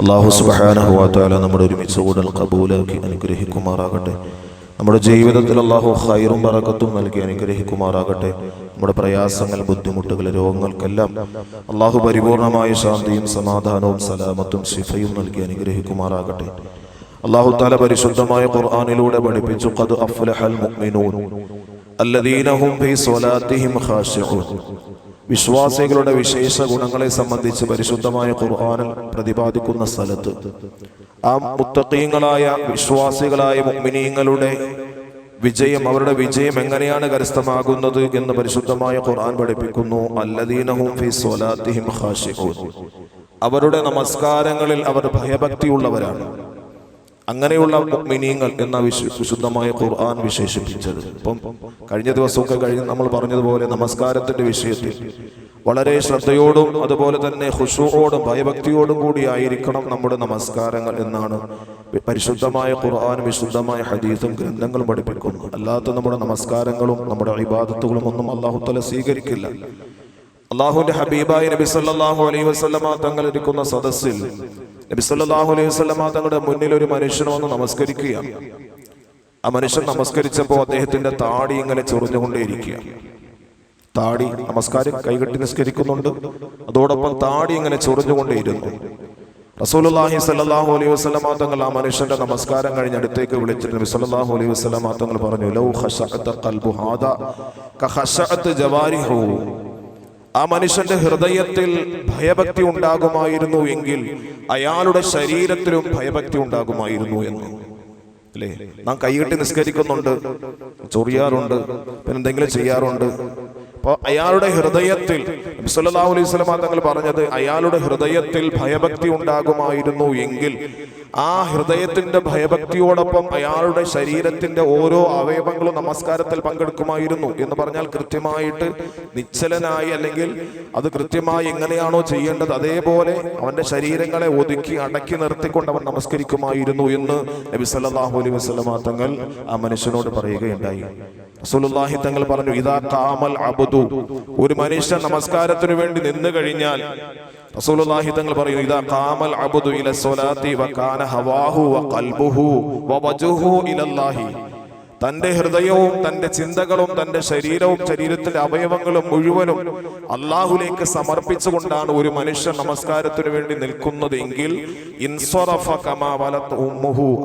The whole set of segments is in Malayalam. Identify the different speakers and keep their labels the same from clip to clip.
Speaker 1: അള്ളാഹു തആല നമ്മുടെ ഒരുമിച്ച് കൂടൽ കബൂലാക്കി അനുഗ്രഹിക്കുമാറാകട്ടെ. നമ്മുടെ ജീവിതത്തിൽ അള്ളാഹു ഹൈറും പറക്കത്തും നൽകി അനുഗ്രഹിക്കുമാറാകട്ടെ. നമ്മുടെ പ്രയാസങ്ങൾ ബുദ്ധിമുട്ടുകൾ രോഗങ്ങൾക്കെല്ലാം അള്ളാഹു പരിപൂർണമായ ശാന്തിയും സമാധാനവും സലാമത്തും ശിഫയും നൽകി അനുഗ്രഹിക്കുമാറാകട്ടെ. അള്ളാഹു താല പരിശുദ്ധമായ ഖുർആാനിലൂടെ പഠിപ്പിച്ചു ഖദ് അഫ്ലഹൽ മുഅ്മിനൂൻ. അല്ലദീനഹും വിശ്വാസികളുടെ വിശേഷ ഗുണങ്ങളെ സംബന്ധിച്ച് പരിശുദ്ധമായ ഖുർആനിൽ പ്രതിപാദിക്കുന്ന സ്ഥലത്ത് ആ മുത്തഖീങ്ങളായ വിശ്വാസികളായ മുഅ്മിനീങ്ങളുടെ വിജയം അവരുടെ വിജയം എങ്ങനെയാണ് കരസ്ഥമാകുന്നത് എന്ന് പരിശുദ്ധമായ ഖുർആൻ പഠിപ്പിക്കുന്നു. അല്ലദീനഹും ഫി സ്വലാത്തിഹിം അവരുടെ നമസ്കാരങ്ങളിൽ അവർ ഭയഭക്തിയുള്ളവരാണ്. അങ്ങനെയുള്ള മിനിയങ്ങൾ എന്ന വിശു- വിശുദ്ധമായ ഖുർആൻ വിശേഷിപ്പിച്ചത്. ഇപ്പം കഴിഞ്ഞ ദിവസമൊക്കെ കഴിഞ്ഞ് നമ്മൾ പറഞ്ഞതുപോലെ നമസ്കാരത്തിന്റെ വിഷയത്തിൽ വളരെ ശ്രദ്ധയോടും അതുപോലെ തന്നെ ഹുഷുവോടും ഭയഭക്തിയോടും കൂടി ആയിരിക്കണം നമ്മുടെ നമസ്കാരങ്ങൾ എന്നാണ് പരിശുദ്ധമായ ഖുർആാനും വിശുദ്ധമായ ഹദീസും ഗ്രന്ഥങ്ങളും പഠിപ്പിക്കുന്നു അല്ലാത്ത നമ്മുടെ നമസ്കാരങ്ങളും നമ്മുടെ ഇബാദത്തുകളും ഒന്നും അള്ളാഹുത്തല സ്വീകരിക്കില്ല. അള്ളാഹുവിന്റെ ഹബീബായി നബി സല്ലാഹു അലൈഹി വസല്ലമ തങ്ങൾ ഇരിക്കുന്ന സദസ്സിൽ അലൈഹി തങ്ങളുടെ മുന്നിൽ ഒരു മനുഷ്യൻ വന്ന് നമസ്കരിക്കുകയാണ്. ആ മനുഷ്യൻ നമസ്കരിച്ചപ്പോൾ അദ്ദേഹത്തിന്റെ താടി ഇങ്ങനെ ചൊറിഞ്ഞുകൊണ്ടേയിരിക്കുക. താടി നമസ്കാരം കൈകെട്ടി നിസ്കരിക്കുന്നുണ്ട്. അതോടൊപ്പം താടി ഇങ്ങനെ ചൊറിഞ്ഞുകൊണ്ടേയിരുന്നു. റസൂലുള്ളാഹി സ്വല്ലല്ലാഹു അലൈഹി വസല്ലമ തങ്ങൾ ആ മനുഷ്യന്റെ നമസ്കാരം കഴിഞ്ഞ് അടുത്തേക്ക് വിളിച്ചിട്ട് നബി സല്ലല്ലാഹു അലൈഹി വസല്ലമ തങ്ങൾ പറഞ്ഞു ലൗ ഖശഅത ഖൽബു ഹാദാ കഖശഅത ജവാരിഹു. ആ മനുഷ്യന്റെ ഹൃദയത്തിൽ ഭയഭക്തി ഉണ്ടാകുമായിരുന്നു എങ്കിൽ അയാളുടെ ശരീരത്തിലും ഭയഭക്തി ഉണ്ടാകുമായിരുന്നു എന്ന്. അല്ലേ? നാം കൈകെട്ടി നിസ്കരിക്കുന്നുണ്ട് ചൊറിയാറുണ്ട് പിന്നെ എന്തെങ്കിലും ചെയ്യാറുണ്ട്. അപ്പൊ അയാളുടെ ഹൃദയത്തിൽ നബി സല്ലല്ലാഹു അലൈഹി വസല്ലമ തങ്ങൾ പറഞ്ഞത് അയാളുടെ ഹൃദയത്തിൽ ഭയഭക്തി ഉണ്ടാകുമായിരുന്നു എങ്കിൽ ആ ഹൃദയത്തിന്റെ ഭയഭക്തിയോടൊപ്പം അയാളുടെ ശരീരത്തിന്റെ ഓരോ അവയവങ്ങളും നമസ്കാരത്തിൽ പങ്കെടുക്കുമായിരുന്നു എന്ന് പറഞ്ഞാൽ കൃത്യമായിട്ട് നിശ്ചലനായി അല്ലെങ്കിൽ അത് കൃത്യമായി എങ്ങനെയാണോ ചെയ്യേണ്ടത് അതേപോലെ അവന്റെ ശരീരങ്ങളെ ഒതുക്കി അടക്കി നിർത്തിക്കൊണ്ട് അവൻ നമസ്കരിക്കുമായിരുന്നു എന്ന് നബി സല്ലല്ലാഹു അലൈഹി വസല്ലമ തങ്ങൾ ആ മനുഷ്യനോട് പറയുകയുണ്ടായി. റസൂലുള്ളാഹി തങ്ങൾ പറഞ്ഞു ഇതാ കാമൽ അബ്ദു. ഒരു മനുഷ്യൻ നമസ്കാരത്തിനു വേണ്ടി നിന്നു കഴിഞ്ഞാൽ റസൂലുള്ളാഹി തങ്ങൾ പറയുന്നു ഇദാ അബ്ദു ഇല വകാന ഹവാഹു വഖൽബുഹു ഖൽബുഹു ഇലല്ലാഹി. തന്റെ ഹൃദയവും തന്റെ ചിന്തകളും തന്റെ ശരീരവും ശരീരത്തിന്റെ അവയവങ്ങളും മുഴുവനും അള്ളാഹുലേക്ക് സമർപ്പിച്ചുകൊണ്ടാണ് ഒരു മനുഷ്യൻ നമസ്കാരത്തിന് വേണ്ടി നിൽക്കുന്നത് എങ്കിൽ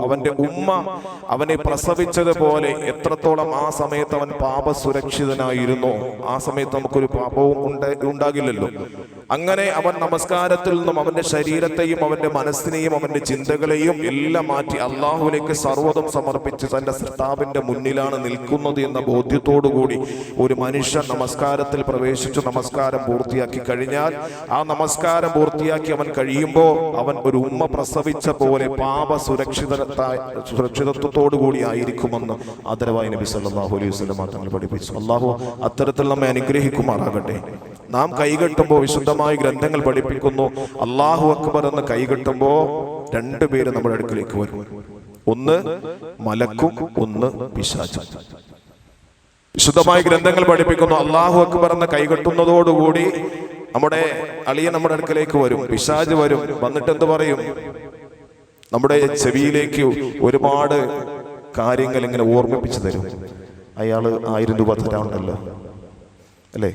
Speaker 1: അവന്റെ ഉമ്മ അവനെ പ്രസവിച്ചതുപോലെ എത്രത്തോളം ആ സമയത്ത് അവൻ പാപസുരക്ഷിതനായിരുന്നു. ആ സമയത്ത് നമുക്കൊരു പാപവും ഉണ്ടാ- ഉണ്ടാകില്ലല്ലോ. അങ്ങനെ അവൻ നമസ്കാരത്തിൽ നിന്നും അവന്റെ ശരീരത്തെയും അവന്റെ മനസ്സിനെയും അവന്റെ ചിന്തകളെയും എല്ലാം മാറ്റി അള്ളാഹുലേക്ക് സർവതും സമർപ്പിച്ച് തന്റെ സൃഷ്ടാവിന്റെ മുന്നിലാണ് നിൽക്കുന്നത് എന്ന ബോധ്യത്തോടുകൂടി ഒരു മനുഷ്യൻ നമസ്കാരത്തിൽ പ്രവേശിച്ച് നമസ്കാരം പൂർത്തിയാക്കി കഴിഞ്ഞാൽ ആ നമസ്കാരം പൂർത്തിയാക്കി അവൻ കഴിയുമ്പോൾ അവൻ ഒരു ഉമ്മ പ്രസവിച്ച പോലെ പാപ സുരക്ഷിത സുരക്ഷിതത്വത്തോടു കൂടി ആയിരിക്കുമെന്ന് ആദരവായി നബി സല്ലല്ലാഹു അലൈഹി വസല്ലം തങ്ങൾ പഠിപ്പിച്ചു. അള്ളാഹു അത്തരത്തിൽ നമ്മെ അനുഗ്രഹിക്കുമാറാകട്ടെ. നാം കൈകെട്ടുമ്പോൾ വിശുദ്ധമായ ഗ്രന്ഥങ്ങൾ പഠിപ്പിക്കുന്നു. അള്ളാഹു അക്ബർ എന്ന് കൈകെട്ടുമ്പോൾ രണ്ടുപേര് നമ്മുടെ അടുക്കിലേക്ക് വരും. ഒന്ന് മലക്കും ഒന്ന് പിശാചും. വിശുദ്ധമായ ഗ്രന്ഥങ്ങൾ പഠിപ്പിക്കുന്നു. അള്ളാഹു അക്ബർ എന്ന് കൈകെട്ടുന്നതോടുകൂടി നമ്മുടെ അളിയൻ നമ്മുടെ അടുക്കലേക്ക് വരും. പിശാജ് വരും. വന്നിട്ട് എന്ത് പറയും? നമ്മുടെ ചെവിയിലേക്ക് ഒരുപാട് കാര്യങ്ങൾ ഇങ്ങനെ ഓർമ്മിപ്പിച്ചു തരും. അയാൾ ആയിരം രൂപ തരാറുണ്ടല്ലോ അല്ലേ?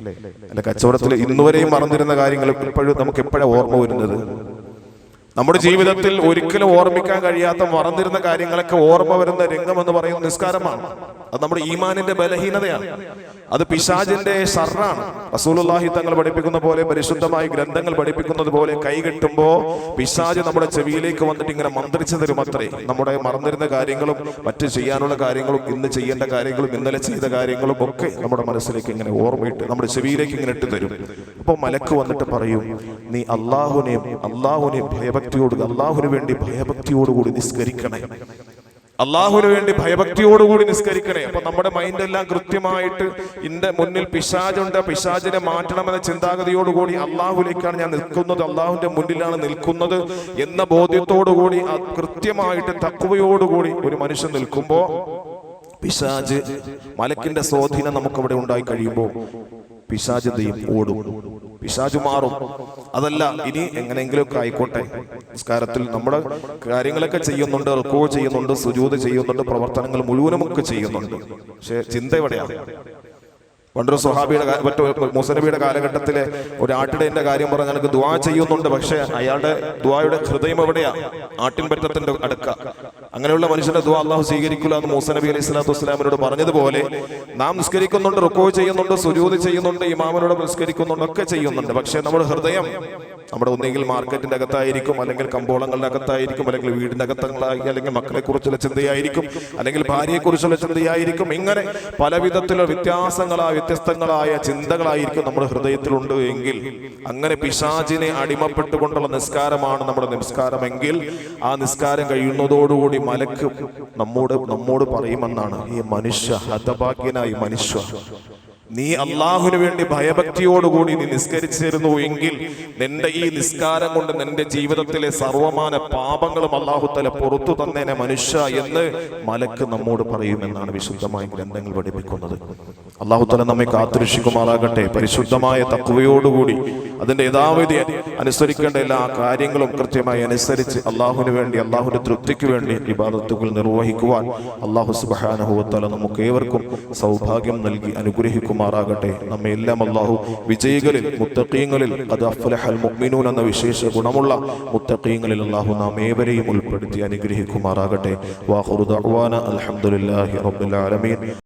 Speaker 1: അല്ല? കച്ചവടത്തിൽ ഇന്നുവരെയും മറന്നിരുന്ന കാര്യങ്ങൾ ഇപ്പോഴും നമുക്ക് എപ്പോഴാണ് ഓർമ്മ വരുന്നത്? നമ്മുടെ ജീവിതത്തിൽ ഒരിക്കലും ഓർമ്മിക്കാൻ കഴിയാത്ത മറന്നിരുന്ന കാര്യങ്ങളൊക്കെ ഓർമ്മ വരുന്ന രംഗം എന്ന് പറയുന്നത് നിസ്കാരമാണ്. അത് നമ്മുടെ ഈമാനിന്റെ ബലഹീനതയാണ്. അത് പിശാജിന്റെ ഷർറാണ് റസൂലുള്ളാഹി തങ്ങൾ പഠിപ്പിക്കുന്ന പോലെ പരിശുദ്ധമായി ഗ്രന്ഥങ്ങൾ പഠിപ്പിക്കുന്നത് പോലെ കൈകെട്ടുമ്പോ പിശാജ് നമ്മുടെ ചെവിയിലേക്ക് വന്നിട്ട് ഇങ്ങനെ മന്ത്രിച്ചു തരും അത്രേ. നമ്മുടെ മറന്നിരുന്ന കാര്യങ്ങളും മറ്റ് ചെയ്യാനുള്ള കാര്യങ്ങളും ഇന്ന് ചെയ്യേണ്ട കാര്യങ്ങളും ഇന്നലെ ചെയ്ത കാര്യങ്ങളും ഒക്കെ നമ്മുടെ മനസ്സിലേക്ക് ഇങ്ങനെ ഓർമ്മയിട്ട് നമ്മുടെ ചെവിയിലേക്ക് ഇങ്ങനെ ഇട്ട് തരും. അപ്പോൾ മലക്ക് വന്നിട്ട് പറയും നീ അള്ളാഹുനെയും അള്ളാഹുനെ ഭയഭക്തിയോട് അള്ളാഹുവിന് വേണ്ടി ഭയഭക്തിയോടുകൂടി നിസ്കരിക്കണേ. അള്ളാഹുവിന് വേണ്ടി ഭയഭക്തിയോടുകൂടി നിസ്കരിക്കണേ. അപ്പൊ നമ്മുടെ മൈൻഡ് എല്ലാം കൃത്യമായിട്ട് ഇന്റെ മുന്നിൽ പിശാജുണ്ട് പിശാജിനെ മാറ്റണമെന്ന ചിന്താഗതിയോടുകൂടി അള്ളാഹുലേക്കാണ് ഞാൻ നിൽക്കുന്നത്. അള്ളാഹുവിന്റെ മുന്നിലാണ് നിൽക്കുന്നത് എന്ന ബോധ്യത്തോടുകൂടി കൃത്യമായിട്ട് തക്കുവയോടുകൂടി ഒരു മനുഷ്യൻ നിൽക്കുമ്പോ പിശാജ് മലക്കിന്റെ സ്വാധീനം നമുക്കവിടെ ഉണ്ടായി കഴിയുമ്പോൾ പിശാജ് ഓടും. പിശാജു മാറും. അതല്ല ഇനി എങ്ങനെയെങ്കിലുമൊക്കെ ആയിക്കോട്ടെ. നിസ്കാരത്തിൽ നമ്മുടെ കാര്യങ്ങളൊക്കെ ചെയ്യുന്നുണ്ട് റിക്കോ ചെയ്യുന്നുണ്ട് സുജൂത് ചെയ്യുന്നുണ്ട് പ്രവർത്തനങ്ങൾ മുഴുവനും ഒക്കെ ചെയ്യുന്നുണ്ട്. പക്ഷെ ചിന്ത എവിടെയാണ്? പണ്ടൊരു സ്വഹാബിയുടെ കാ- മറ്റു മുസനബിയുടെ കാലഘട്ടത്തിലെ ഒരു ആട്ടിടേന്റെ കാര്യം പറഞ്ഞ് എനിക്ക് ദുവാ ചെയ്യുന്നുണ്ട്. പക്ഷെ അയാളുടെ ദുവായുടെ ഹൃദയം എവിടെയാ? ആട്ടിൻപറ്റത്തിന്റെ അടുക്ക. അങ്ങനെയുള്ള മനുഷ്യന്റെ ദുവാ അള്ളാഹു സ്വീകരിക്കില്ല എന്ന് മൂസ നബി അലൈഹി സ്വലാത്തു വസ്സലാമിനോട് പറഞ്ഞതുപോലെ നാം നിസ്കരിക്കുന്നുണ്ട് റുക്കോ ചെയ്യുന്നുണ്ട് സുജൂത് ചെയ്യുന്നുണ്ട് ഇമാമനോട് നിസ്കരിക്കുന്നുണ്ട് ഒക്കെ ചെയ്യുന്നുണ്ട്. പക്ഷെ നമ്മുടെ ഹൃദയം നമ്മുടെ ഒന്നെങ്കിൽ മാർക്കറ്റിന്റെ അകത്തായിരിക്കും അല്ലെങ്കിൽ കമ്പോളങ്ങളുടെ അകത്തായിരിക്കും അല്ലെങ്കിൽ വീടിന്റെ അകത്തങ്ങളായി അല്ലെങ്കിൽ മക്കളെ കുറിച്ചുള്ള ചിന്തയായിരിക്കും അല്ലെങ്കിൽ ഭാര്യയെ കുറിച്ചുള്ള ചിന്തയായിരിക്കും. ഇങ്ങനെ പലവിധത്തിലുള്ള വ്യത്യാസങ്ങളായ വ്യത്യസ്തങ്ങളായ ചിന്തകളായിരിക്കും നമ്മുടെ ഹൃദയത്തിലുണ്ട് എങ്കിൽ അങ്ങനെ പിശാചിനെ അടിമപ്പെട്ടുകൊണ്ടുള്ള നിസ്കാരമാണ് നമ്മുടെ നിസ്കാരമെങ്കിൽ ആ നിസ്കാരം കഴിയുന്നതോടുകൂടി മലക്ക് നമ്മോട് നമ്മോട് പറയുമെന്നാണ് ഈ മനുഷ്യ ഹതഭാഗ്യനായി മനുഷ്യ. നീ അള്ളാഹുവിന് വേണ്ടി ഭയഭക്തിയോടുകൂടി നീ നിസ്കരിച്ചിരുന്നു എങ്കിൽ നിന്റെ ഈ നിസ്കാരം കൊണ്ട് നിന്റെ ജീവിതത്തിലെ സർവമാന പാപങ്ങളും അള്ളാഹുത്തല പുറത്തു തന്നേനെ മനുഷ്യ എന്ന് മലക്ക് നമ്മോട് പറയുമെന്നാണ് വിശുദ്ധമായ ഗ്രന്ഥങ്ങൾ പഠിപ്പിക്കുന്നത്. അള്ളാഹുത്തല നമ്മെ കാത്തുരക്ഷിക്കുമാറാകട്ടെ. പരിശുദ്ധമായ തക്കുവയോടുകൂടി അതിന്റെ യഥാവിധി അനുസരിക്കേണ്ട എല്ലാ കാര്യങ്ങളും കൃത്യമായി അനുസരിച്ച് അള്ളാഹുവിന് വേണ്ടി അള്ളാഹുവിന്റെ തൃപ്തിക്ക് വേണ്ടി ഇബാദത്തുകൾ നിർവഹിക്കുവാൻ അള്ളാഹു സുബാനഹുവത്തല നമുക്ക് ഏവർക്കും സൗഭാഗ്യം നൽകി അനുഗ്രഹിക്കുമാറാകട്ടെ നമ്മെ എല്ലാം അള്ളാഹു വിജയികളിൽ മുത്തക്കീങ്ങളിൽ അത് അഫ്ലഹൽ മുഅ്മിനൂൻ എന്ന വിശേഷ ഗുണമുള്ള മുത്തക്കീങ്ങളിൽ അള്ളാഹു നാം ഏവരെയും ഉൾപ്പെടുത്തി അനുഗ്രഹിക്കുമാറാകട്ടെ. വാഹുർ ദഅ്വാന അൽഹംദുലില്ലാഹി റബ്ബിൽ ആലമീൻ.